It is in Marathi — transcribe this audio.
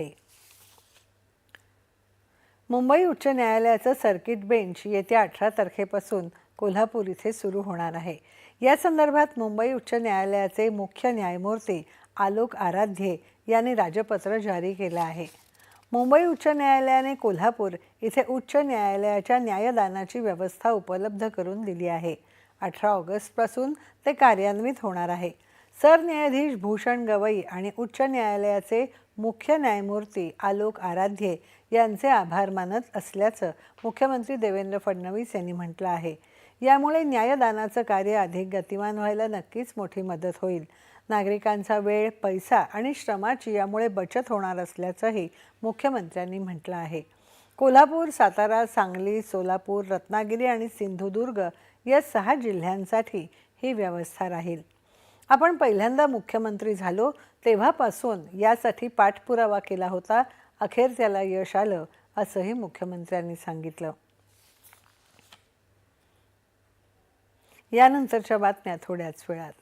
आहे. मुंबई उच्च न्यायालयाचं सर्किट बेंच येत्या अठरा तारखेपासून कोल्हापूर इथे सुरू होणार आहे. या संदर्भात मुंबई उच्च न्यायालयाचे मुख्य न्यायमूर्ती आलोक आराध्ये यांनी राजपत्र जारी केलं आहे. मुंबई उच्च न्यायालयाने कोल्हापूर इथे उच्च न्यायालयाच्या न्यायदानाची व्यवस्था उपलब्ध करून दिली आहे. अठरा ऑगस्टपासून ते कार्यान्वित होणार आहे. सरन्यायाधीश भूषण गवई आणि उच्च न्यायालयाचे मुख्य न्यायमूर्ती आलोक आराध्ये यांचे आभार मानत असल्याचं मुख्यमंत्री देवेंद्र फडणवीस यांनी म्हटलं आहे. यामुळे न्यायदानाचं कार्य अधिक गतिमान व्हायला नक्कीच मोठी मदत होईल. नागरिकांचा वेळ पैसा आणि श्रमाची यामुळे बचत होणार असल्याचंही मुख्यमंत्र्यांनी म्हटलं आहे. कोल्हापूर सातारा सांगली सोलापूर रत्नागिरी आणि सिंधुदुर्ग या सहा जिल्ह्यांसाठी ही व्यवस्था राहील. आपण पहिल्यांदा मुख्यमंत्री झालो तेव्हापासून यासाठी पाठपुरावा केला होता. अखेर त्याला यश आलं असंही मुख्यमंत्र्यांनी सांगितलं. यानंतरच्या बातम्या थोड्याच वेळात.